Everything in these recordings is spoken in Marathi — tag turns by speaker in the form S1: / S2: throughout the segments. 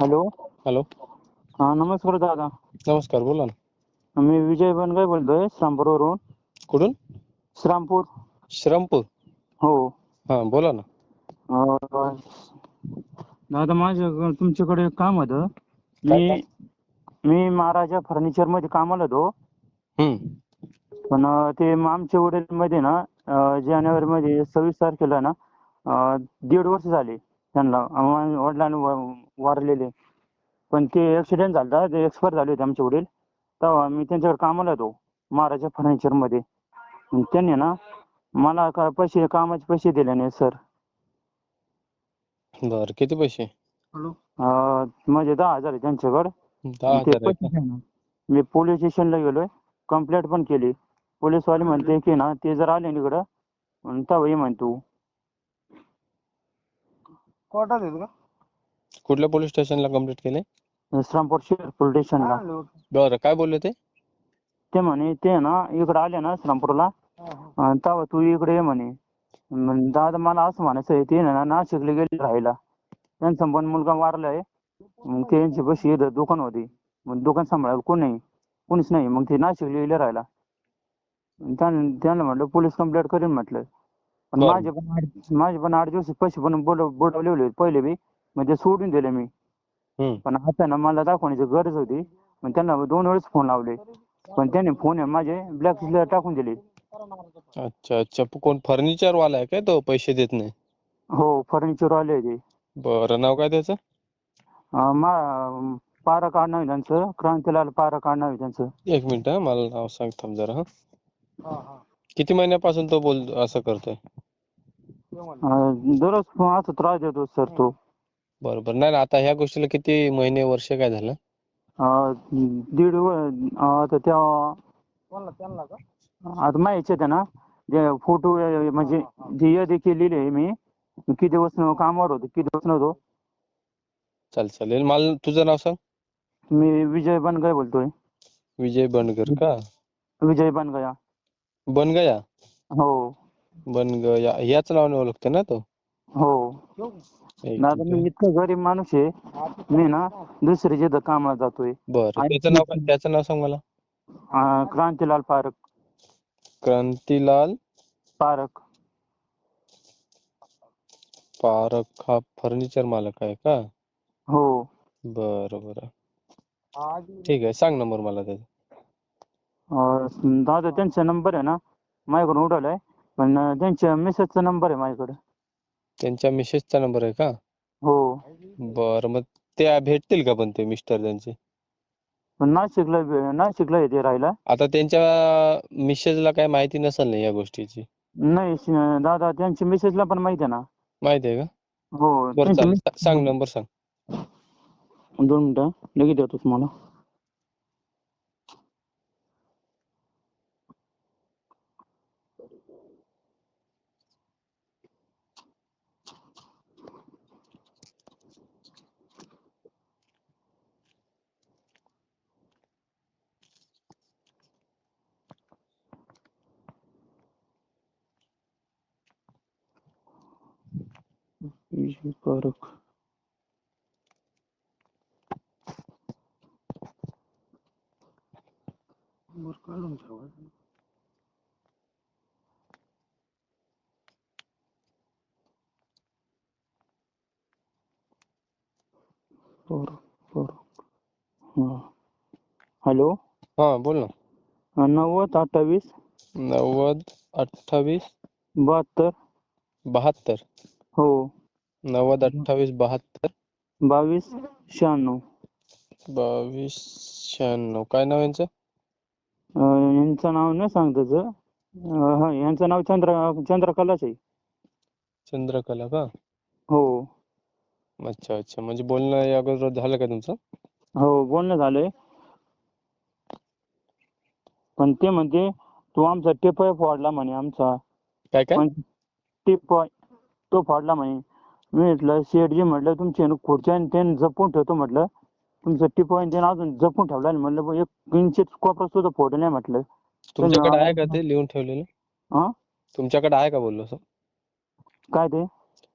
S1: हॅलो.
S2: हॅलो.
S1: हा नमस्कार दादा.
S2: नमस्कार बोला ना.
S1: मी विजय बनगाय बोलतोय श्रामपूरवरून.
S2: कुठून?
S1: श्रामपूर.
S2: श्रमपूर.
S1: हो.
S2: हा बोला ना.
S1: अं, दादा माझं तुमच्याकडे एक काम होतं.
S2: काय
S1: मी मी महाराजा फर्निचरमध्ये कामाला होतो.
S2: हम्म.
S1: पण अं, ते आमच्या वडील मध्ये ना जानेवारी मध्ये सव्वीस तारखेला ना अं, दीड वर्ष झाले. त्यांना वडिलांना वारलेले. पण ते ऍक्सिडेंट झाला ते एक्सपायर झाले होते आमचे वडील. तेव्हा मी त्यांच्याकडे कामाला होतो महाराजा फर्निचरमध्ये. मग त्यांनी ना मला का पैसे कामाचे पैसे दिले नाही सर
S2: बर किती पैसे?
S1: म्हणजे दहा हजार आहे त्यांच्याकडे. मी पोलीस स्टेशनला गेलोय कंप्लेंट पण केली. पोलीस वाले म्हणते की ना ते जर आले ना इकडं ये म्हण तू.
S3: कोर्टात येतो का?
S2: कुठल्या पोलीस स्टेशनला कंप्लीट केले
S1: श्रामपूर शहर पोलीस स्टेशनला.
S2: बरं काय बोलले ते?
S1: ते म्हणे ते ना इकडे आले ना श्रामपूरला तेव्हा तू इकडे ये म्हणे. दादा मला असं म्हणायचं आहे ते ना नाशिकला गेले राहायला. त्यांचा पण मुलगा वारलाय. मग त्यांची बशी इथं दुकान होती. मग दुकान सांभाळायला कोण नाही? कोणीच नाही. मग ते नाशिकला गेले राहायला. मग त्यां- त्यांना म्हटलं पोलीस कंप्लेंट करीन म्हटलं. पण
S2: बरं.
S1: माझे पण आठ माझे पण आठ दिवस पैसे पण बुड बुडवले होते. पहिले बी मग ते सोडून दिले मी.
S2: हम्म.
S1: पण आता ना मला दाखवण्याची गरज होती. मग त्यांना दोन वेळेस फोन लावले. पण त्यांनी फोन माझे ब्लॅक टाकून दिले.
S2: अच्छा अच्छा. प- कोण फर्निचर वाला आहे काय तो? पैसे देत नाही?
S1: हो फर्निचर वाले आहे ते.
S2: बरं. नाव काय त्याचं?
S1: अं, मा पारा नाव आहे त्यांचं. क्रांतीलाल पारा नाव आहे त्यांचं.
S2: एक मिनिट हा. मला नाव सांग थांब जरा हा. किती महिन्यापासून तो बोल असं करतोय?
S1: अं, दररोज असं त्रास देतो सर तो.
S2: बरं बरं नाही नाही, आता ह्या गोष्टीला किती महिने वर्ष काय झालं?
S1: अं, दीड व- अं, आता त्या
S3: कोणाला त्यांना का?
S1: आता माझ्या याच्यात आहे ना जे फ़ोटो म्हणजे जी यादी केलेली आहे मी किती दिवस न- कामावर होतो किती दिवस नव्हतो.
S2: चाल चालेल. मला तुझं नाव सांग.
S1: मी विजय बनगाय बोलतोय.
S2: विजय बंडगर का?
S1: विजय बनगया
S2: बनगया
S1: हो.
S2: बनगया याच नावाने ओळखते ना तो?
S1: हो.
S2: एक
S1: दादा
S2: मिनिट.
S1: मी इतकं गरीब माणूस आहे. मी ना दुसऱ्याच्या इथं कामाला जातोय.
S2: बरं.
S1: आणि
S2: त्याचं नाव काय? त्याचं नाव सांग मला.
S1: अं, क्रांतीलाल पारक
S2: क्रांतीलाल
S1: पारक
S2: पारख हा फर्निचर मालक आहे का?
S1: हो.
S2: बरं बरं. ठीक आहे. सांग नंबर मला त्याचा.
S1: अं, दादा त्यांचा नंबर आहे ना? माझ्याकडून उडवलाय पण अं, त्यांच्या मिसेसचा नंबर आहे माझ्याकडे.
S2: त्यांच्या मिसेसचा नंबर आहे का?
S1: हो.
S2: बरं मग त्या भेटतील का पण ते मिस्टर त्यांचे?
S1: पण नाशिकला नाशिकला येते राहायला.
S2: आता त्यांच्या मिसेसला काय माहिती नसेल ना या गोष्टीची?
S1: नाही श- दादा त्यांच्या मिसेसला पण माहिती आहे ना.
S2: माहिती आहे का?
S1: हो
S2: बरं चालेल.
S1: मिसेस-
S2: सांग नंबर सांग.
S1: दोन मिनिटं लगेच देतो तुम्हाला. विजय पारख
S3: नंबर काढून ठेवा
S1: पारख पारख हा हॅलो
S2: हा बोल ना
S1: नव्वद अठ्ठावीस
S2: नव्वद अठ्ठावीस
S1: बहात्तर
S2: बहात्तर
S1: हो
S2: नव्वद अठ्ठावीस बहात्तर.
S1: बावीस शहाण्णव.
S2: बावीस शहाण्णव. काय नाव यांचं?
S1: अं, यांचं नाव नाही सांगताच हा यांचं नाव चंद्र चंद्रकलाच आहे.
S2: चंद्रकला का?
S1: हो.
S2: अच्छा अच्छा. म्हणजे बोलणं या अगोदर झालं का तुमचं?
S1: हो बोलणं झालंय. पण ते म्हणते तू आमचा टेपय फोडला म्हणे आमचा.
S2: काय काय?
S1: पण टेपॉय तो फोडला म्हणे. मी म्हटलं शेठजी म्हटलं तुमचे न खुर्च्या आणि ते जपून ठेवतो म्हटलं. तुमचं टिपॉय ते अजून जपून ठेवला आणि बुवा एक इंचित कोपरा सुद्धा फोडलं नाही म्हटलं.
S2: तुमच्याकडे आहे का ते लिहून ठेवलेलं?
S1: हा?
S2: तुमच्याकडे आहे का बोललो असं?
S1: काय ते?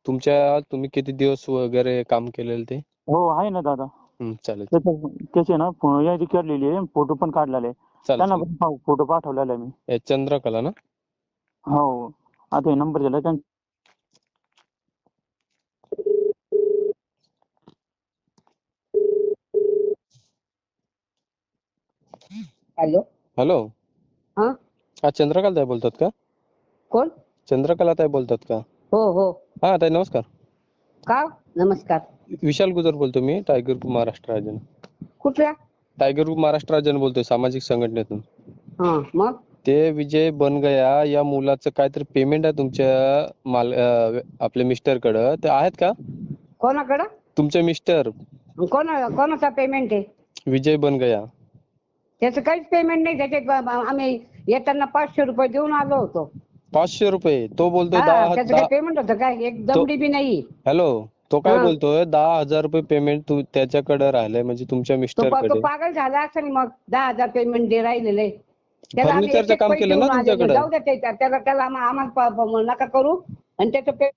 S2: तुमच्या तुम्ही किती दिवस वगैरे काम केलेलं ते?
S1: हो आहे ना दादा.
S2: हं, चालेल.
S1: त्याचे त्याचे ना फो- यादी केलेली आहे फोटो पण काढलेले आहे.
S2: चालेल
S1: त्यांना
S2: चालेल.
S1: पण फोटो पाठवलेला आहे मी.
S2: हे चंद्रकला ना?
S1: हो. आता हे नंबर दिला त्यांचा.
S4: हॅलो.
S2: हॅलो.
S4: हा.
S2: हा चंद्रकला ताई बोलतात का?
S4: कोण?
S2: चंद्रकला ताई बोलतात का?
S4: हो हो.
S2: हा ताई नमस्कार.
S4: का? नमस्कार.
S2: विशाल गुजर बोलतो मी टायगर ग्रुप महाराष्ट्र राज्यानं
S4: कुठल्या?
S2: टायगर ग्रुप महाराष्ट्र राज्यानं बोलतोय सामाजिक संघटनेतून.
S4: हा मग?
S2: ते विजय बनगया या मुलाचं काहीतरी पेमेंट आहे तुमच्या माल अं, आपल्या मिस्टर कडं ते आहेत का?
S4: कोणाकडं?
S2: तुमचे मिस्टर.
S4: कोणा कोणाचा पेमेंट आहे?
S2: विजय बनगया
S4: त्याचं काहीच पेमेंट नाही. त्याचे ब- ब- आम्ही येताना पाचशे रुपये देऊन आलो होतो.
S2: पाचशे रुपये? तो बोलतोय
S4: हा,
S2: दहा
S4: काही पेमेंट होतं काय एक दमडी बी नाही.
S2: हॅलो तो काय
S4: हा.
S2: बोलतोय? दहा हजार रुपये पेमेंट तू त्याच्याकडे राहिलंय म्हणजे तुमच्या
S4: तो
S2: मिस्टर
S4: पा- तो
S2: कडे.
S4: पागल झाला असेल मग. दहा हजार पेमेंट दे राहिलेले. त्याला आम्ही
S2: काम
S4: पैसे
S2: केलं ना
S4: देऊन आलेलो.
S2: तुमच्याकडं?
S4: जाऊ त्याला त्याला आम्हा- आम्हाला प- प- नका करू. आणि त्याचं पे-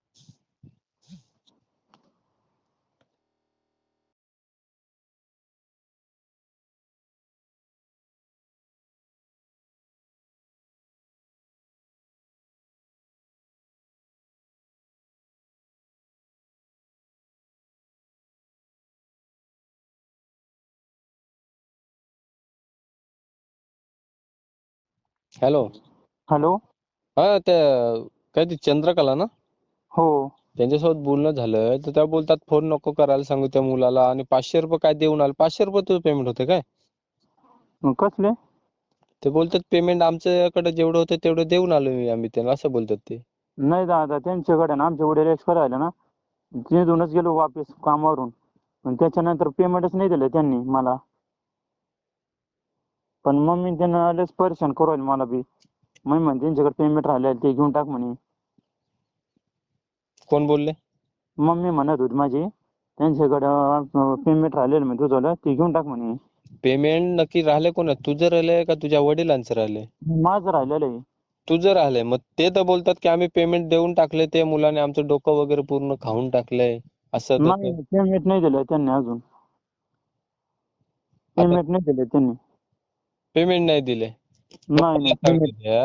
S2: हॅलो.
S1: हॅलो.
S2: हा त्या काय ती चंद्रकला ना?
S1: हो.
S2: त्यांच्यासोबत बोलणं झालं तर त्या बोलतात फोन नको करायला सांगू त्या मुलाला आणि पाचशे रुपये काय देऊन आले? पाचशे रुपये तुझं पेमेंट होते काय?
S1: मग कसले?
S2: ते बोलतात पेमेंट आमच्याकडे जेवढं होतं तेवढं देऊन आलो मी आम्ही त्यांना असं बोलतात ते.
S1: नाही दादा त्यांच्याकडे ना आमचे वडील एक्सपायर झाले ना तिथूनच गेलो वापस कामावरून. पण त्याच्यानंतर पेमेंटच नाही दिलं त्यांनी मला. पण मम्मी त्यांना लयच परेशान करू राहिले मला बी. मग म्हणे त्यांच्याकडे पेमेंट राहिले ते घेऊन टाक म्हणे.
S2: कोण बोलले?
S1: मम्मी म्हणत होती माझी त्यांच्याकडं पेमेंट राहिलेलं मी तुझं ते घेऊन टाक म्हणे.
S2: पेमेंट नक्की राहिले कोण तुझं राहिलंय का तुझ्या वडिलांचं राहिलंय?
S1: माझं राहिलेलं आहे.
S2: तुझं राहिलंय. मग ते तर बोलतात की आम्ही पेमेंट देऊन टाकले ते मुलाने आमचं डोकं वगैरे पूर्ण खाऊन टाकलंय. असं
S1: नाही. पेमेंट नाही दिलं त्यांनी अजून. पेमेंट नाही दिलं त्यांनी.
S2: पेमेंट नाही दिले.
S1: नाही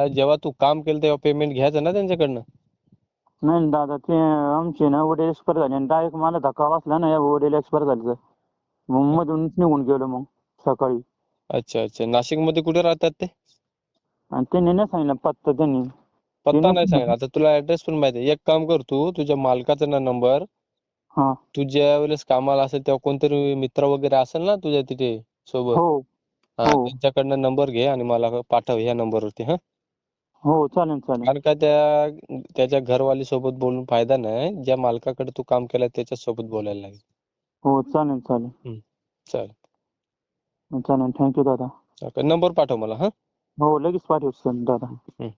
S2: जेव्हा तू काम केलं तेव्हा पेमेंट घ्यायचं ना त्यांच्याकडनं?
S1: नाही ना दादा ते आमचे ना वडील एक्सपायर झाले आणि डायरेक्ट मला धक्का वाचला ना या वडील एक्सपायर झाले मग मधूनच निघून गेलो मग सकाळी.
S2: अच्छा अच्छा. नाशिकमध्ये कुठे राहतात ते?
S1: आणि त्यांनी नाही सांगितलं पत्ता त्यांनी.
S2: पत्ता नाही सांगितलं. आता तुला ऍड्रेस पण माहिती आहे. एक काम कर तू तुझ्या मालकाचा ना नंबर
S1: हा.
S2: तू ज्या वेळेस कामाला असेल तेव्हा कोणतरी मित्र वगैरे असेल ना तुझ्या तिथे सोबत?
S1: हो.
S2: हा
S1: हो.
S2: त्यांच्याकडनं नंबर घे आणि मला पाठव ह्या नंबरवरती हा.
S1: हो चालेल चालेल.
S2: कारण का त्या त्याच्या घरवाली सोबत बोलून फायदा नाही ज्या मालकाकडे तू काम केलं त्याच्या सोबत बोलायला लागेल.
S1: हो चालेल चालेल.
S2: चालेल.
S1: चालेल थँक्यू दादा.
S2: नंबर पाठव मला हा.
S1: हो लगेच पाठवतो दादा.
S2: हम्म.